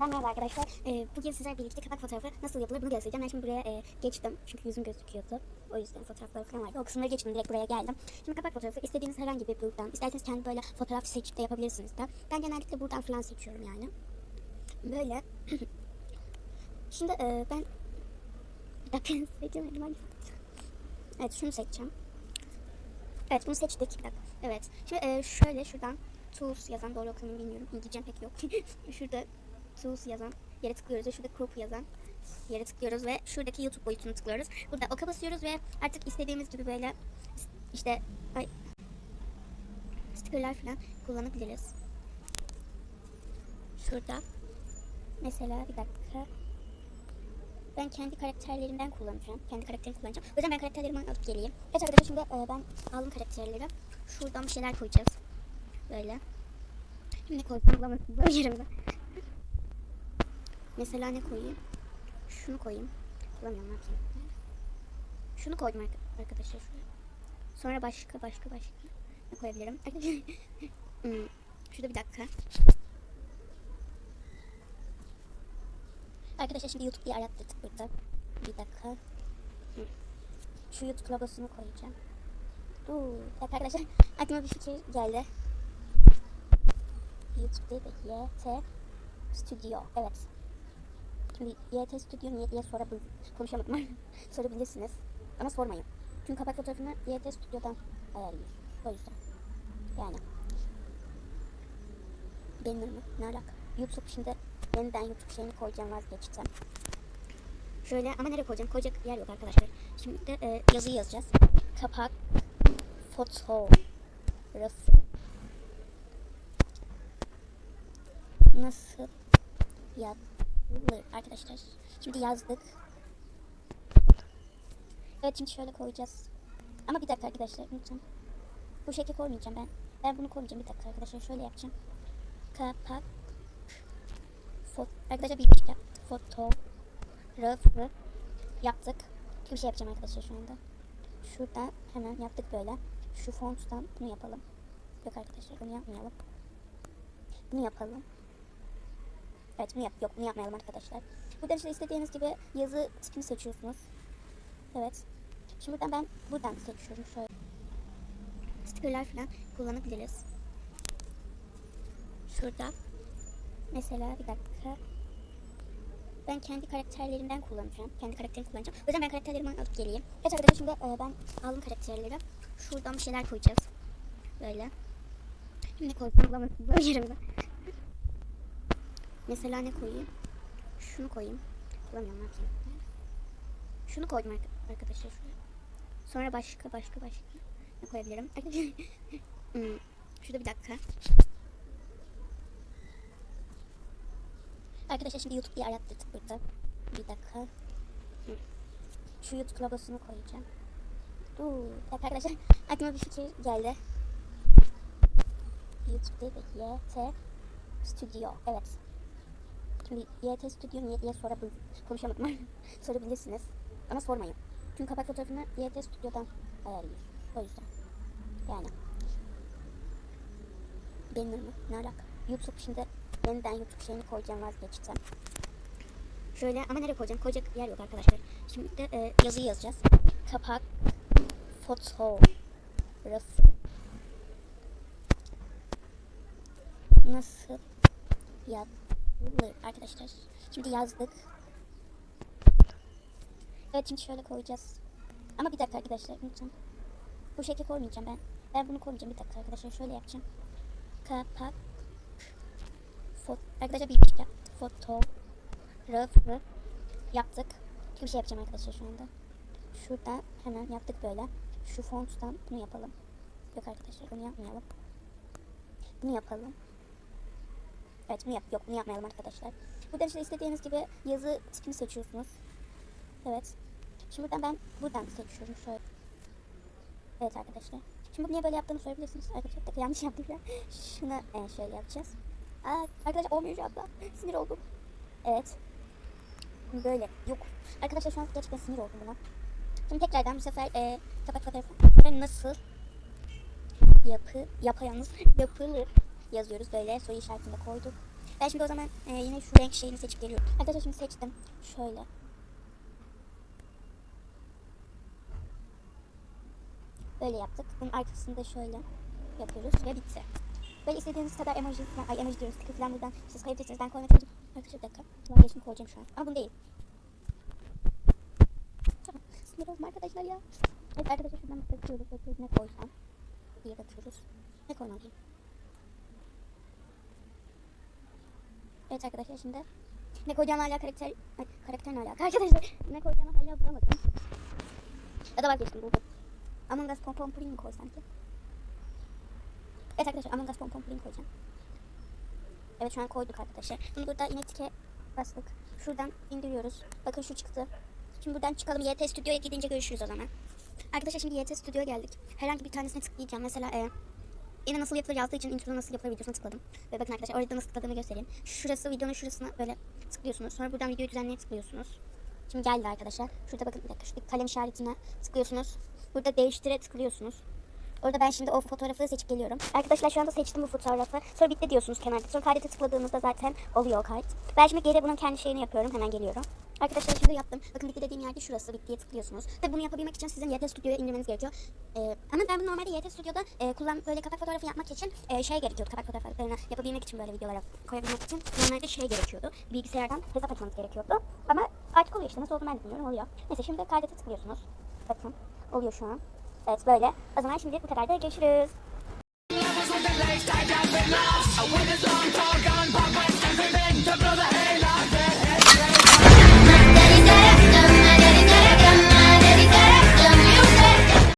Yeniden merhaba arkadaşlar. Ee, bugün sizlerle birlikte kapak fotoğrafı nasıl yapılır bunu göstereceğim. Ben şimdi buraya e, geçtim çünkü yüzüm gözüküyordu. O yüzden fotoğrafları falan vardı. O kısımları geçtim direkt buraya geldim. Şimdi kapak fotoğrafı istediğiniz herhangi bir buradan. isterseniz kendi böyle fotoğraf seçip de yapabilirsiniz de. Ben genellikle buradan falan seçiyorum yani. Böyle. şimdi e, ben... Bir dakika seçemedim hangisi? Evet şunu seçeceğim. Evet bunu seçtik. Bir. Evet. Şimdi e, şöyle şuradan tools yazan doğru okunumu bilmiyorum. İngilizcem pek yok. Şurada tools yazan yere tıklıyoruz ve şurada crop yazan yere tıklıyoruz ve şuradaki YouTube boyutunu tıklıyoruz. Burada oka basıyoruz ve artık istediğimiz gibi böyle işte ay, stickerlar falan kullanabiliriz. Şurada mesela bir dakika ben kendi karakterlerimden kullanacağım. Kendi karakterimi kullanacağım. O yüzden ben karakterlerimi alıp geleyim. Evet arkadaşlar şimdi e, ben aldım karakterleri. Şuradan bir şeyler koyacağız. Böyle. Şimdi koysam bulamazsın. Böyle yerimde. Mesela ne koyayım? Şunu koyayım. Bulamıyorum ne. Şunu koydum arka- arkadaşlar şuraya. Sonra başka başka başka. Ne koyabilirim? hmm. Şurada bir dakika. Arkadaşlar şimdi YouTube diye arattırdık burada. Bir dakika. Hı. Şu YouTube logosunu koyacağım. Dur. Arkadaşlar aklıma bir fikir geldi. YouTube değil de YT Studio. Evet. Şimdi YT Studio niye diye sorabil konuşamadım. sorabilirsiniz. Ama sormayın. Çünkü kapak fotoğrafını YT Studio'dan ayarlıyoruz. O yüzden. Yani. Benim mi? Ne alaka? YouTube şimdi yeniden YouTube şeyini koyacağım vazgeçtim. Şöyle ama nereye koyacağım? Koyacak yer yok arkadaşlar. Şimdi de e, yazıyı yazacağız. Kapak fotoğrafı nasıl yapılır arkadaşlar. Şimdi yazdık. Evet şimdi şöyle koyacağız. Ama bir dakika arkadaşlar lütfen. Bu şekilde koymayacağım ben. Ben bunu koymayacağım bir dakika arkadaşlar. Şöyle yapacağım. Kapak Fot arkadaşlar bir şey yaptık. Fotoğrafı yaptık. Bir şey yapacağım arkadaşlar şu anda. Şurada hemen yaptık böyle. Şu fonttan bunu yapalım. Yok arkadaşlar bunu yapmayalım. Bunu yapalım. Evet bunu yap. Yok bunu yapmayalım arkadaşlar. Burada işte istediğiniz gibi yazı tipini seçiyorsunuz. Evet. Şimdi buradan ben buradan seçiyorum şöyle. Stickerlar falan kullanabiliriz. Şurada. Mesela bir dakika. Ben kendi karakterlerimden kullanacağım. Kendi karakterimi kullanacağım. O yüzden ben karakterlerimi alıp geleyim. Evet arkadaşlar şimdi e, ben aldım karakterleri. Şuradan bir şeyler koyacağız. Böyle. Şimdi bulamazsın. Böyle yerimde. Mesela ne koyayım? Şunu koyayım. Bulamıyorum ne. Şunu koydum arka- arkadaşlar şuraya. Sonra başka başka başka. Ne koyabilirim? hmm. Şurada bir dakika. Arkadaşlar şimdi YouTube diye arattırdık burada. Bir dakika. Hı. Şu YouTube logosunu koyacağım. Dakika arkadaşlar aklıma bir fikir geldi. YouTube değil de YT Studio. Evet. Şimdi YT Studio niye diye sorabil konuşamadım. sorabilirsiniz. Ama sormayın. Çünkü kapak fotoğrafını YT Studio'dan ayarlıyoruz. O yüzden. Yani. Benim mi? Ne alaka? YouTube şimdi yeniden YouTube şeyini koyacağım vazgeçtim. Şöyle ama nereye koyacağım? Koyacak yer yok arkadaşlar. Şimdi de e, yazıyı yazacağız. Kapak fotoğrafı nasıl yapılır arkadaşlar. Şimdi yazdık. Evet şimdi şöyle koyacağız. Ama bir dakika arkadaşlar lütfen. Bu şekilde koymayacağım ben. Ben bunu koymayacağım bir dakika arkadaşlar. Şöyle yapacağım. Kapak Fot arkadaşlar bir şey yaptık. Fotoğrafı yaptık. Bir şey yapacağım arkadaşlar şu anda. Şurada hemen yaptık böyle. Şu fonttan bunu yapalım. Yok arkadaşlar bunu yapmayalım. Bunu yapalım. Evet bunu yap. Yok bunu yapmayalım arkadaşlar. Burada işte istediğiniz gibi yazı tipini seçiyorsunuz. Evet. Şimdi buradan ben buradan seçiyorum şöyle. Evet arkadaşlar. Şimdi niye böyle yaptığımı sorabilirsiniz. Arkadaşlar dakika, yanlış yaptım ya. Şunu e, şöyle yapacağız. Aa, arkadaşlar olmuyor şu anda. Sinir oldum. Evet. Böyle. Yok. Arkadaşlar şu an gerçekten sinir oldum buna. Şimdi tekrardan bu sefer e, kapak fotoğrafı nasıl yapı yapayalnız yapılır yazıyoruz böyle soru işaretini koyduk. Ben şimdi o zaman e, yine şu renk şeyini seçip geliyorum. Arkadaşlar şimdi seçtim. Şöyle. Böyle yaptık. Bunun arkasını da şöyle yapıyoruz ve bitti. Böyle istediğiniz kadar emoji ay emoji diyorum sticker falan buradan siz koyabilirsiniz. Ben koymak istedim. Arkadaşlar bir dakika. Vazgeçtim koyacağım şu an. Ama bunu değil. Tamam. Sinir oldum arkadaşlar ya. Evet arkadaşlar şuradan bakıyoruz. Bakıyoruz ne koysam diye bakıyoruz. Ne koymalıyım? Evet arkadaşlar şimdi ne koyacağım hala karakter ay, karakter ne alaka arkadaşlar ne koyacağımı hala bulamadım. Ya da vazgeçtim buldum. Among Us Pompom Pudding koysam ki? Evet arkadaşlar Among Us Pompom Pudding koyacağım. Evet şu an koyduk arkadaşlar. Bunu burada yine tike bastık. Şuradan indiriyoruz. Bakın şu çıktı. Şimdi buradan çıkalım. YT Stüdyo'ya gidince görüşürüz o zaman. Arkadaşlar şimdi YT Stüdyo'ya geldik. Herhangi bir tanesine tıklayacağım. Mesela e, yine nasıl yapılır yazdığı için introda nasıl yapılır videosuna tıkladım. Ve bakın arkadaşlar orada nasıl tıkladığımı göstereyim. Şurası videonun şurasına böyle tıklıyorsunuz. Sonra buradan videoyu düzenleye tıklıyorsunuz. Şimdi geldi arkadaşlar. Şurada bakın bir dakika şuradaki kalem işaretine tıklıyorsunuz. Burada değiştire tıklıyorsunuz. Orada ben şimdi o fotoğrafı seçip geliyorum. Arkadaşlar şu anda seçtim bu fotoğrafı. Sonra bitti diyorsunuz kenarda. Sonra kaydete tıkladığınızda zaten oluyor o kayıt. Ben şimdi geri bunun kendi şeyini yapıyorum. Hemen geliyorum. Arkadaşlar şimdi yaptım. Bakın bitti dediğim yerde şurası bittiye tıklıyorsunuz. Ve bunu yapabilmek için sizin YT Studio'ya indirmeniz gerekiyor. Ee, ama ben bunu normalde YT Studio'da e, kullan böyle kapak fotoğrafı yapmak için e, şey gerekiyordu. Kapak fotoğraflarını yapabilmek için böyle videolara koyabilmek için normalde şey gerekiyordu. Bilgisayardan hesap açmanız gerekiyordu. Ama artık oluyor işte. Nasıl oldu ben de bilmiyorum. Oluyor. Neyse şimdi kaydete tıklıyorsunuz. Bakın oluyor şu an. Evet böyle. O zaman şimdi bu kadar da görüşürüz.